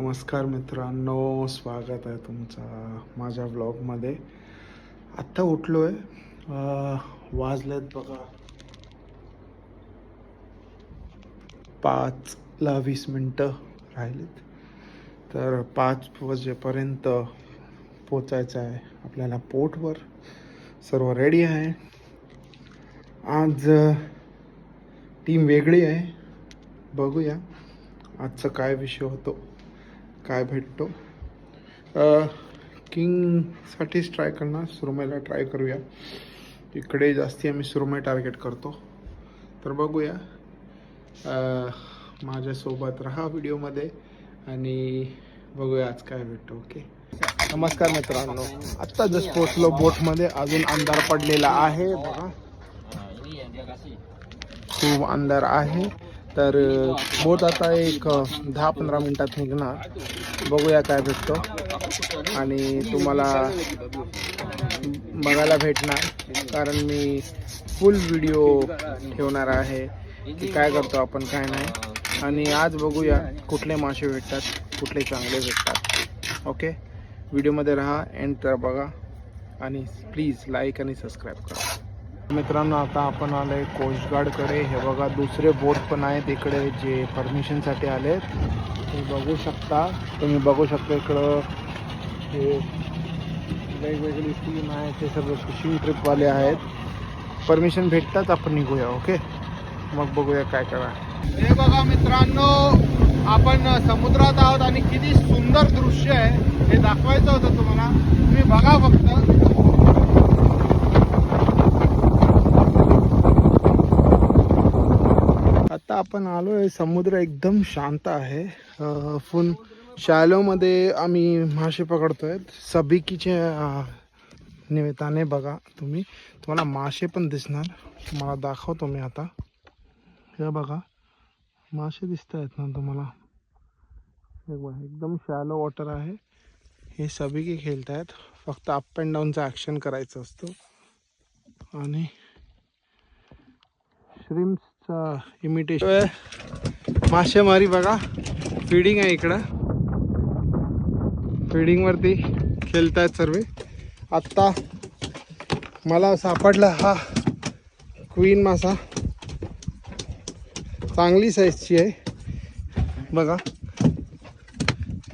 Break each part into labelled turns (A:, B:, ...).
A: नमस्कार मित्रांनो स्वागत आहे तुमचा माझ्या ब्लॉगमध्ये आत्ता उठलो आहे वाजलेत बघा. पाचला वीस मिनटं राहिलेत. तर पाच वाजेपर्यंत पोचायचं आहे आपल्याला पोर्टवर सर्व रेडी आहे. आज टीम वेगळी आहे. बघूया. आजचा काय विषय होतो. काय भेटतो? किंगसाठीच ट्राय करणार सुरमईला ट्राय करूया. इकडे जास्ती आम्ही सुरमई टार्गेट करतो. तर बघूया. माझ्यासोबत राहा व्हिडिओमध्ये आणि बघूया आज काय भेटतो ओके नमस्कार मित्रांनो. आत्ता जस्ट पोचलो बोटमध्ये. अजून अंधार पडलेला आहे. बघा. खूप अंधार आहे. तर बोट आता एक दहा पंधरा मिनिटात निघणार. बघूया काय भेटतो. आणि तुम्हाला बघायला भेटणार. कारण मी फुल व्हिडिओ ठेवणार आहे की काय करतो आपण काय नाही. आणि आज बघूया कुठले मासे भेटतात कुठले चांगले भेटतात. ओके? व्हिडिओमध्ये राहा एंड तर बघा. आणि प्लीज लाईक आणि सबस्क्राईब करा. मित्रांनो आता आपण आलो आहे कोस्टगार्डकडे हे बघा दुसरे बोट पण आहेत इकडे जे परमिशनसाठी आले तुम्ही बघू शकता. तुम्ही बघू शकता इकडं हे वेगवेगळी टीम आहे ते सर्व फिशिंग ट्रिपवाले आहेत. परमिशन भेटतात आपण निघूया ओके मग बघूया काय करा. हे बघा मित्रांनो आपण समुद्रात आहोत आणि किती सुंदर दृश्य आहे. हे दाखवायचं होतं तुम्हाला. तुम्ही बघा फक्त आता आपण आलो आहे समुद्र एकदम शांत आहे. फुल शॅलोमध्ये आम्ही मासे पकडतोय. सबिकीच्या निमित्ताने बघा तुम्ही. तुम्हाला मासे पण दिसणार. मला दाखवतो मी आता. हे बघा. मासे दिसत आहेत ना तुम्हाला? हे एकदम शॅलो वॉटर आहे. हे सबिकी खेळत आहेत फक्त अप अँड डाऊनचं ॲक्शन करायचं असतं. आणि श्रीम्स श्रिम्सचा इमिटेशन मासेमारी बघा. फिडिंग आहे इकडं. फिडिंगवरती खेळतायत सर्व. आत्ता मला सापडला हा क्वीन मासा. चांगली साईजची आहे. बघा.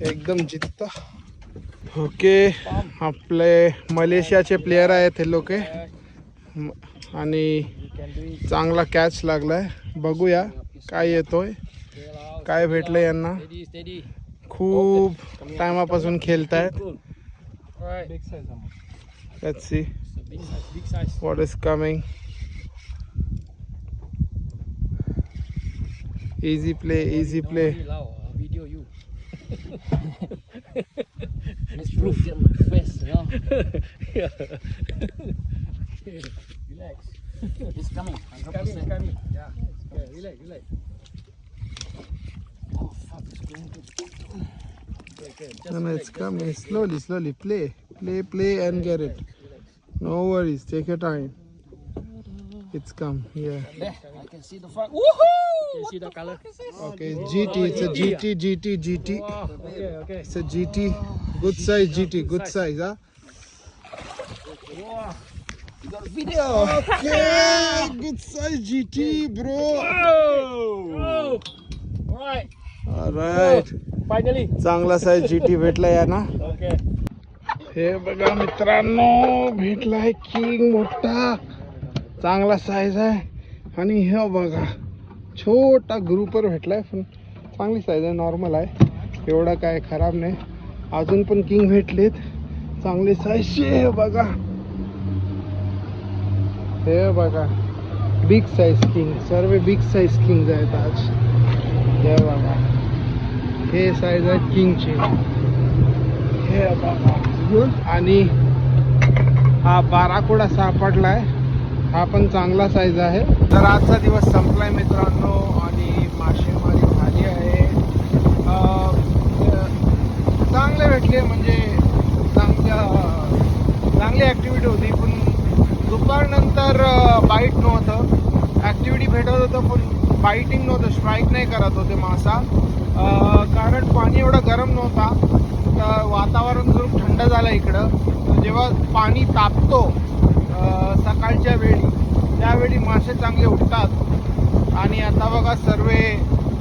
A: एकदम जित्त ओके. आपले मलेशियाचे प्लेयर आहेत हे लोक. आणि चांगला कॅच लागलाय. बघूया काय येतोय. काय भेटलं यांना. खूप टायमापासून खेळतायत. Let's see what is coming. Easy play easy play.
B: Video you. Let's proof get my face, you know. Relax. It's coming. 100%. coming. Yeah. Okay, relax, relax. Oh fuck, it's going to. Okay, okay. Just
A: no no
B: relax,
A: it's
B: just
A: coming
B: relax,
A: slowly slowly play play play and get it no worries take your time it's come yeah
B: There, I can see the front. Woohoo! Can see the color?
A: okay gt it's a gt gt gt
B: Okay, okay.
A: it's a gt good size gt good size huh
B: Wow. You got a video.
A: okay good size gt bro!
B: Alright,
A: all right.
B: Finally.
A: चांगला size G T भेटला या ना. हे बघा मित्रांनो भेटलाय king मोठा. चांगला size आहे. आणि हे बघा छोटा ग्रुपर भेटलाय पण चांगली साईज आहे नॉर्मल आहे. एवढा काय खराब नाही. अजून पण किंग भेटलेत. चांगले साईजचे बघा. हे बघा. बिग साईज किंग सर्व बिग साईज किंग आहेत आज. हे बघा. हे साईज आहेत किंगचे हे बघा. आणि हा बाराकोडा सापडलाय. हा पण चांगला साईज आहे. तर आजचा दिवस संपलाय मित्रांनो. आणि मासेमारी झाली आहे. चांगले भेटले. म्हणजे चांगल्या चांगली ॲक्टिव्हिटी होती. पण दुपारनंतर बाईट नव्हतं. ॲक्टिव्हिटी भेटत होतं पण बाईटिंग नव्हतं स्ट्राईक नाही करत होते मासा. कारण पाणी एवढं गरम नव्हता. तर वातावरण जर थंड झालं इकडं. जेव्हा पाणी तापतो सकाळच्या वेळी त्यावेळी मासे चांगले उठतात. आणि आता बघा सर्व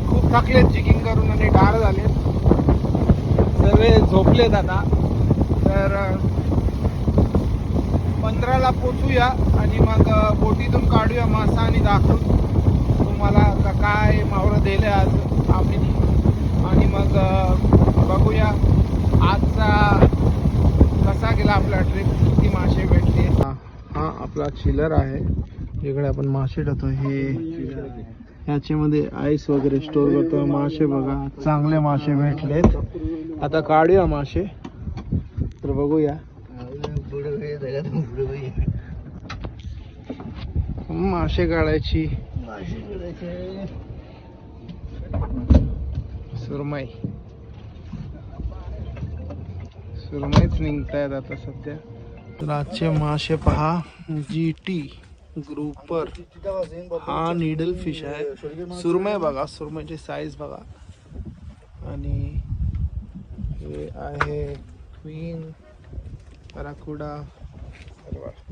A: खूप थकलेत चेकिंग करून आणि डाळ झालेत. सर्व झोपलेत आता. तर बंदराला पोचूया आणि मग बोटीतून काढूया मासा आणि दाखवू. तुम्हाला का काय मावरं दिले आज आम्ही. आणि मग बघूया आजचा कसा गेला आपला ट्रिप किती मासे भेटले. हा आपला चिलर आहे. इकडे आपण मासे ठेवतो. हे ह्याच्यामध्ये आईस वगैरे स्टोर करतो. मासे बघा चांगले मासे भेटलेत. आता काढूया मासे. तर बघूया. मासे काढायची सुरमई. सुरमईच निघतायत आता सध्या. आजचे मासे पहा. जी टी ग्रुपर हा निडल फिश आहे. सुरमई बघा. सुरमईची साईज बघा. आणि हे आहे क्वीन राकुडा Hadi bakalım.